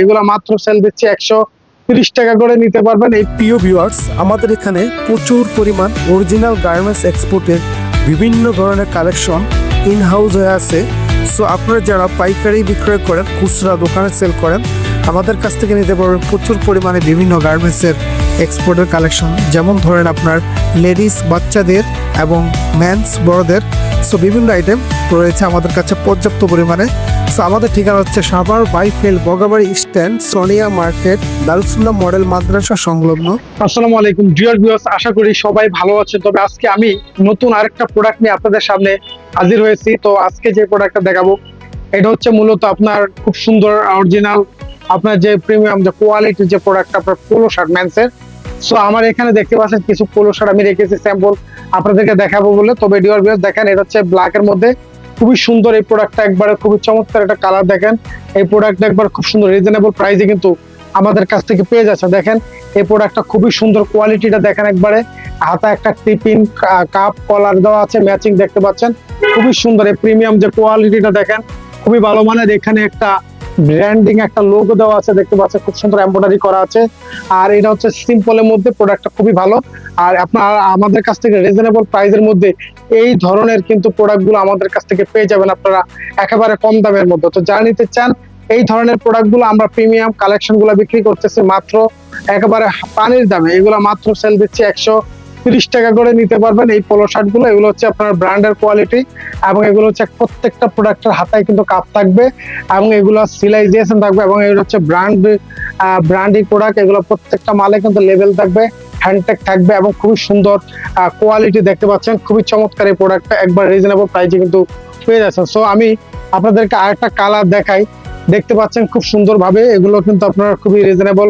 এগুলো মাত্র সেল দিচ্ছি একশো তিরিশ টাকা করে নিতে পারবেন। এই প্রিয় ভিউয়ার্স আমাদের এখানে প্রচুর পরিমাণ অরিজিনাল গার্মেন্টস এক্সপোর্টের বিভিন্ন ধরনের কালেকশন ইন হাউস হয়ে আছে। সো আপনারা যারা পাইকারি বিক্রয় করেন, খুচরা দোকানে সেল করেন আমাদের কাছ থেকে নিতে পারবেন প্রচুর পরিমাণে বিভিন্ন গার্মেন্টসের এক্সপোর্টের কালেকশন যেমন ধরেন আপনার লেডিস বাচ্চাদের এবং ম্যানস বড়দের। সো বিভিন্ন আইটেম রয়েছে আমাদের কাছে পর্যাপ্ত পরিমাণে। সো আমাদের ঠিকানা হচ্ছে Savar Baipail Bogabari stand Sonia market, Darussullah Model Madrasa সংলগ্ন। আসসালামু আলাইকুম ডিয়ার ভিউয়ার্স আশা করি সবাই ভালো আছেন। তবে আজকে আমি নতুন আরেকটা প্রোডাক্ট নিয়ে আপনাদের সামনে হাজির হয়েছি। তো আজকে যে প্রোডাক্টটা দেখাবো, এটা হচ্ছে মূলত আপনার খুব সুন্দর অরিজিনাল আপনার যে প্রিমিয়াম যে কোয়ালিটির যে প্রোডাক্ট আপনার পোলো শার্ট ম্যান্সের সো আমার এখানে দেখতে পাচ্ছেন কিছু পোলো শার্ট আমি রেখেছি স্যাম্পল আপনাদেরকে দেখাবো বলে। তবে ডিয়ার ভিউয়ার্স দেখেন, এটা হচ্ছে ব্ল্যাকের মধ্যে খুবই সুন্দর এই প্রোডাক্টটা একবারে খুবই চমৎকার একটা কালার দেখেন। এই প্রোডাক্টটা একবার খুব সুন্দর রিজনেবল প্রাইসে কিন্তু আমাদের কাছ থেকে পেয়ে যাচ্ছে। দেখেন, এই প্রোডাক্টটা খুবই সুন্দর কোয়ালিটিটা দেখেন একবারে। হাতা একটা টিফিন কাপ কলার দেওয়া আছে ম্যাচিং দেখতে পাচ্ছেন। খুবই সুন্দর, এই প্রিমিয়াম যে কোয়ালিটিটা দেখেন, খুবই ভালো মানের এখানে একটা ব্র্যান্ডিং একটা লোগো দেওয়া আছে, দেখতে পাচ্ছেন খুব সুন্দর এমব্রয়ডারি করা আছে। আর এটা হচ্ছে সিম্পলের মধ্যে প্রোডাক্টটা খুবই ভালো। আর আপনার আমাদের কাছ থেকে রিজনেবল প্রাইসের মধ্যে এই ধরনের কিন্তু প্রোডাক্টগুলো আমাদের কাছ থেকে পেয়ে যাবেন আপনারা একেবারে কম দামের মধ্যে। তো যারা নিতে চান, এই ধরনের প্রোডাক্টগুলো আমরা প্রিমিয়াম কালেকশনগুলো বিক্রি করতেছি মাত্র একেবারে পানির দামে। এগুলো মাত্র সেল দিচ্ছি একশো তিরিশ টাকা করে নিতে পারবেন। এই পোলো শার্টগুলো, এগুলো হচ্ছে আপনার ব্র্যান্ডের কোয়ালিটি এবং এগুলো হচ্ছে প্রত্যেকটা প্রোডাক্টের হাতায় কিন্তু কাপ থাকবে এবং এগুলো সিলাইজেশন থাকবে এবং এগুলো হচ্ছে ব্র্যান্ড ব্র্যান্ডি প্রোডাক্ট এগুলো প্রত্যেকটা মালে কিন্তু লেভেল থাকবে হ্যান্ডটেক থাকবে এবং খুবই সুন্দর কোয়ালিটি দেখতে পাচ্ছেন। খুবই চমৎকার এই প্রোডাক্টটা একবার রিজনেবল প্রাইসে কিন্তু পেয়ে যাচ্ছেন। সো আমি আপনাদেরকে আরেকটা কালার দেখাই। দেখতে পাচ্ছেন খুব সুন্দরভাবে। এগুলো কিন্তু আপনারা খুবই রিজনেবল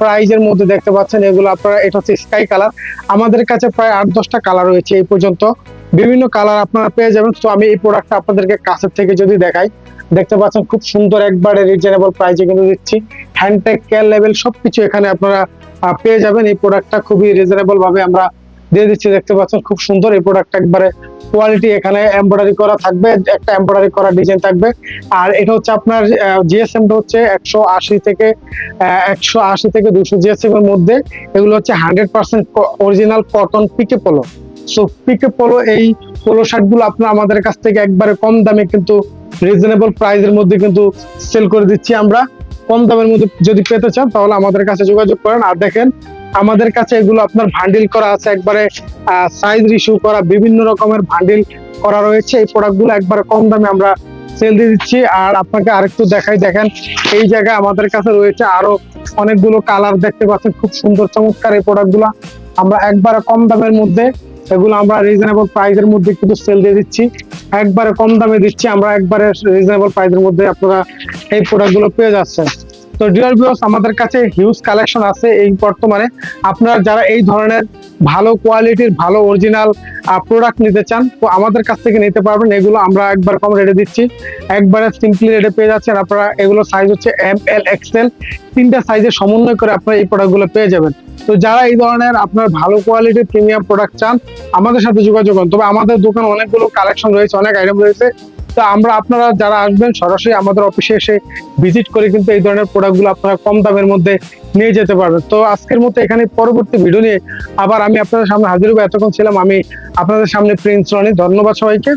প্রাইজের মধ্যে দেখতে পাচ্ছেন। এগুলো আপনারা, এটা হচ্ছে স্কাই কালার আমাদের কাছে প্রায় আট, দশটা কালার রয়েছে এই পর্যন্ত। বিভিন্ন কালার আপনারা পেয়ে যাবেন। তো আমি এই প্রোডাক্টটা আপনাদেরকে কাছের থেকে যদি দেখাই, দেখতে পাচ্ছেন খুব সুন্দর একবারে রিজনেবল প্রাইজে কিন্তু দিচ্ছি। হ্যান্ডটেক কেয়ার লেভেল সবকিছু এখানে আপনারা পেয়ে যাবেন। এই প্রোডাক্টটা খুবই রিজনেবল ভাবে আমরা দিয়ে দিচ্ছি, দেখতে পাচ্ছেন খুব সুন্দর। এই প্রোডাক্টটা একবারে কোয়ালিটি এখানে এমব্রয়ডারি করা থাকবে, একটা এমব্রয়ডারি করা ডিজাইন থাকবে। আর এটা হচ্ছে আপনার জিএসএম হচ্ছে একশো আশি থেকে একশো আশি থেকে দুশো জিএসএম এর মধ্যে। এগুলো হচ্ছে hundred percent original cotton PK polo so PK polo এই পোলো শার্টগুলো আপনার আমাদের কাছ থেকে একবারে কম দামে কিন্তু রিজনেবল প্রাইসের মধ্যে কিন্তু সেল করে দিচ্ছি আমরা। কম দামের মধ্যে যদি পেতে চান তাহলে আমাদের কাছে যোগাযোগ করেন। আর দেখেন আমাদের কাছে এগুলো আপনার ভান্ডিল করা আছে, একবারে সাইজ রিসিউ করা, বিভিন্ন রকমের ভান্ডিল করা রয়েছে। এই প্রোডাক্টগুলো একবারে কম দামে আমরা সেল দিয়ে দিচ্ছি। আর আপনাকে আরেকটু দেখাই, দেখেন, এই জায়গায় আমাদের কাছে রয়েছে আরও অনেকগুলো কালার দেখতে পাচ্ছেন। খুব সুন্দর, চমৎকার এই প্রোডাক্টগুলো আমরা একবারে কম দামের মধ্যে এগুলো আমরা রিজনেবল প্রাইসের মধ্যে কিন্তু সেল দিয়ে দিচ্ছি। একবারে কম দামে দিচ্ছি, আমরা একবারে রিজনেবল প্রাইসের মধ্যে আপনারা এই প্রোডাক্টগুলো পেয়ে যাচ্ছেন। তো ডিয়ার ভিউয়ার্স আমাদের কাছে হিউজ কালেকশন আছে এই বর্তমানে। আপনারা যারা এই ধরনের ভালো কোয়ালিটির ভালো অরিজিনাল প্রোডাক্ট নিতে চান, তো আমাদের কাছ থেকে নিতে পারবেন। এগুলো আমরা একবার কম রেটে দিচ্ছি। একবারে সিম্পলি রেটে পেয়ে যাচ্ছেন আপনারা। এগুলো সাইজ হচ্ছে এম এল এক্সেল তিনটা সাইজের সমন্বয় করে আপনারা এই প্রোডাক্টগুলো পেয়ে যাবেন। তো যারা এই ধরনের আপনার ভালো কোয়ালিটির প্রিমিয়াম প্রোডাক্ট চান, আমাদের সাথে যোগাযোগ করুন। তবে আমাদের দোকানে অনেকগুলো কালেকশন রয়েছে, অনেক আইটেম রয়েছে। তো আমরা আপনারা যারা আসবেন, সরাসরি আমাদের অফিসে এসে ভিজিট করে কিন্তু এই ধরনের প্রোডাক্টগুলো আপনারা কম দামের মধ্যে নিয়ে যেতে পারবেন। তো আজকের মতো এখানে পরবর্তী ভিডিও নিয়ে আবার আমি আপনাদের সামনে হাজির হব। এতক্ষণ ছিলাম আমি আপনাদের সামনে প্রিন্স রনি ধন্যবাদ সবাইকে।